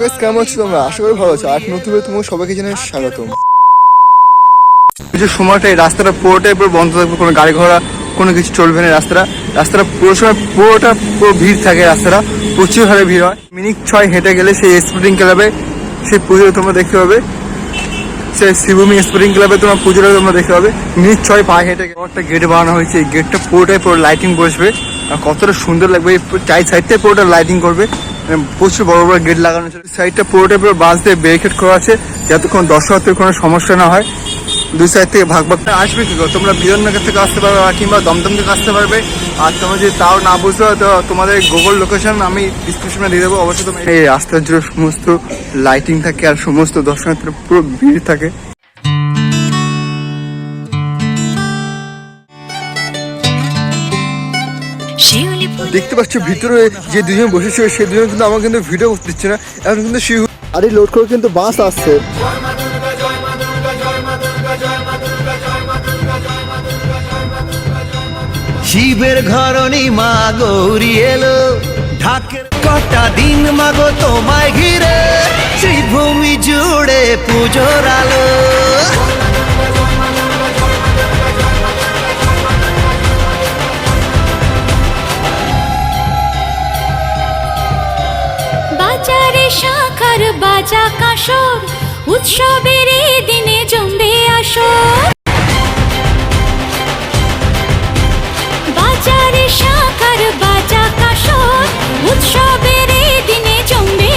Guys কেমন আছো তোমরা আশা করি ভালো আছো আর নতুন তোমাকে সবাইকে জানাই স্বাগতম। কিছু সময়টা, এই রাস্তাটা পুরোটাই পুরো বন্ধ থাকবে, কোনো গাড়ি ঘোড়া, কোনো কিছু চলবে না রাস্তাটা। রাস্তাটা পুরো সময় পুরোটা পুরো ভিড় থাকে রাস্তাটা। প্রচুর হারে ভিড় হয়। মিনিট ছয় হেঁটে গেলে সেই স্পোর্টিং ক্লাবে সেই পুজো তোমরা দেখতে পাবে। সেই শিবভূমি স্পোর্টিং ক্লাবে তোমার পুজোটা তোমরা দেখতে পাবে। মিনিট ছয় পায়ে হেঁটে গেলে একটা গেট বানানো হয়েছে। এই গেটটা পুরোটাই পুরো লাইটিং বসবে। আর কতটা সুন্দর লাগবে। চাই সাইডটাই পুরোটা লাইটিং করবে। প্রচুর বড় বড় গেট লাগানো ছিল। সাইডটা পুরোটা পুরো বাঁশ দিয়ে ব্যারিকেড করা আছে, যাতে কোনো দর্শনার্থীর কোনো সমস্যা না হয়। দুই সাইড থেকে ভাগ ভাগ আসবে কি? তোমরা বিজয়নগর থেকে আসতে পারবে কিংবা দমদম থেকে আসতে পারবে। আর তোমরা যদি তাও না বুঝতে তো তোমাদের গুগল লোকেশন আমি ডিসক্রিপশনে দিয়ে দেবো। অবশ্যই তোমার এই রাস্তার জুড়ে সমস্ত লাইটিং থাকে আর সমস্ত দর্শনার্থীর পুরো ভিড় থাকে। দেখতে পাচ্ছ ভিতরে যে দুজন বসেছিল সেই দুজন কিন্তু আমার কিন্তু ভিডিও করতে দিচ্ছে না এখন কিন্তু শিহু আরে লোড করে কিন্তু বাস আসছে। শিবের ঘরণী মা গৌরী এলো ঢাকের কটা দিন মাগো তোমায় ঘিরে শ্রীভূমি জুড়ে পুজোর আলো। উৎসবের এই দিনে জমবে বাজারে বাজা উৎসবের দিনে জমবে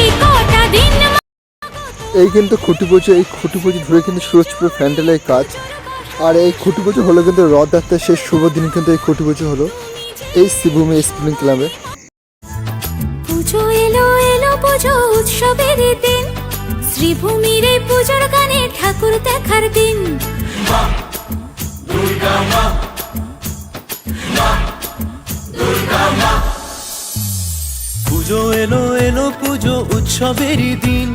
এই কটা দিন এই কিন্তু খুঁটি পুজো, এই খুঁটি পুজো ধরে কিন্তু সুরজপুর প্যান্ডেলের কাজ। আর এই খুঁটি পুজো হলো কিন্তু রথযাত্রার শেষ শুভ দিন কিন্তু এই খুঁটি পুজো হলো। এই শিবভূমি স্প্রিং ক্লাবে। পুজো উৎসবের দিন। শ্রীভূমির এই পুজোর গানে ঠাকুর দেখার দিন। পুজো এলো এলো পুজো উৎসবেরই দিন।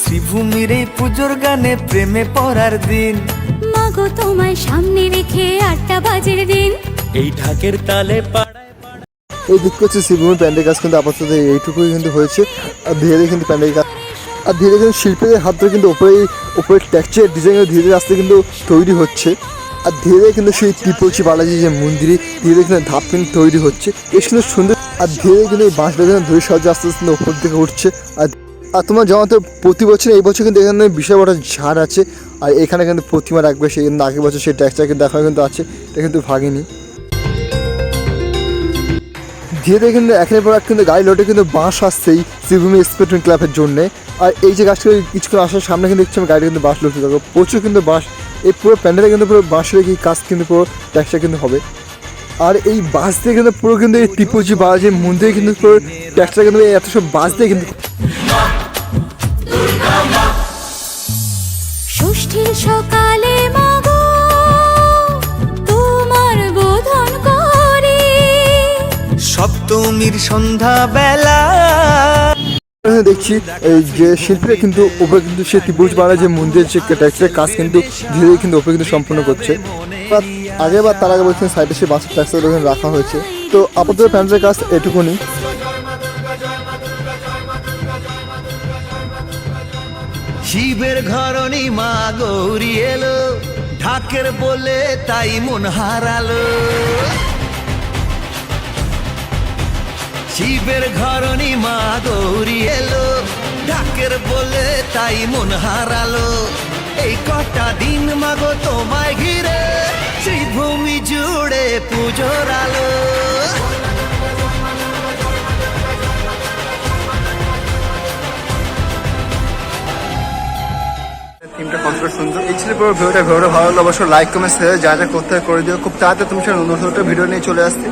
শ্রীভূমির এই পুজোর গানে প্রেমে পড়ার দিন। মাগো তোমায় সামনে রেখে আটটা বাজের দিন। এই ঢাকের তালে পাড়ায় এই দিক হচ্ছে শিবভূমি প্যান্ডেল কাজ কিন্তু আপাতত এইটুকুই কিন্তু হয়েছে। আর ধীরে ধীরে কিন্তু প্যান্ডেল কাজ আর ধীরে ধীরে শিল্পীদের হাত ধরে কিন্তু ওপরে ওপরে টেক্সচার ডিজাইন ধীরে ধীরে আস্তে কিন্তু তৈরি হচ্ছে। আর ধীরে ধীরে কিন্তু সেই ত্রিপচি বালাজি যে মন্দিরে ধীরে ধীরে কিন্তু ধাপ কিন্তু তৈরি হচ্ছে। বেশ কিন্তু সুন্দর আর ধীরে কিন্তু এই বাঁশ বেঁধে ধরে সাহায্যে আস্তে আস্তে কিন্তু ওপর দিকে উঠছে। আর আর তোমার যেমন তো প্রতি বছর এই বছর কিন্তু এখানে বিশাল বড় ঝাড় আছে। আর এখানে কিন্তু প্রতিমা রাখবে সেই কিন্তু আগের বছর সেই টেক্সচার কিন্তু দেখা কিন্তু আছে। এটা কিন্তু ভাগেনি। ধীরে কিন্তু একের পর এক কিন্তু গাড়ি লোটে কিন্তু বাঁশ আসছেই শ্রীভূমি স্পোর্টিং ক্লাবের জন্য। আর এই যে গাছটা কিছুক্ষণ আসার সামনে কিন্তু দেখছি আমি গাড়ি কিন্তু বাস লোটে থাকব প্রচুর কিন্তু বাঁশ, এই পুরো প্যান্ডেলে কিন্তু পুরো বাঁশের কি কাজ কিন্তু পুরো ট্যাক্সটা কিন্তু হবে। আর এই বাস দিয়ে কিন্তু পুরো কিন্তু এই টিপুজি বাজে মন্দিরে কিন্তু পুরো ট্যাক্সটা কিন্তু এত সব বাস দিয়ে কিন্তু সকালে মাগো সপ্তমীর সন্ধ্যা বেলা দেখছি এই যে শিল্পীরা কিন্তু ওপরে কিন্তু সে ত্রিভুজ বাড়া যে মন্দিরের যে ট্যাক্সের কাজ কিন্তু ধীরে ধীরে কিন্তু ওপরে কিন্তু সম্পূর্ণ করছে। আগে বা তার আগে বলছেন সাইডে সে বাসের ট্যাক্সের ওখানে রাখা হয়েছে। তো আপাতত প্যান্টের কাজ এটুকুনি। শিবের ঘরণী মা গৌরী এলো ঢাকের বলে তাই মন হারালো। শিবের ঘরণী মা গৌরী এলো। ঢাকের বলে তাই মন হারালো। এই কটা দিন মাগো তোমায় ঘিরে শ্রীভূমি জুড়ে পুজোর আলো। থিমটা কতটা সুন্দর এই ছিল পুরো ভিডিওটা। ভিডিওটা ভালো লাগলে অবশ্যই লাইক কমেন্ট শেয়ার যা যা করতে করে দিও। খুব তাড়াতাড়ি তুমি সাথে নতুন ভিডিও নিয়ে চলে আসছি।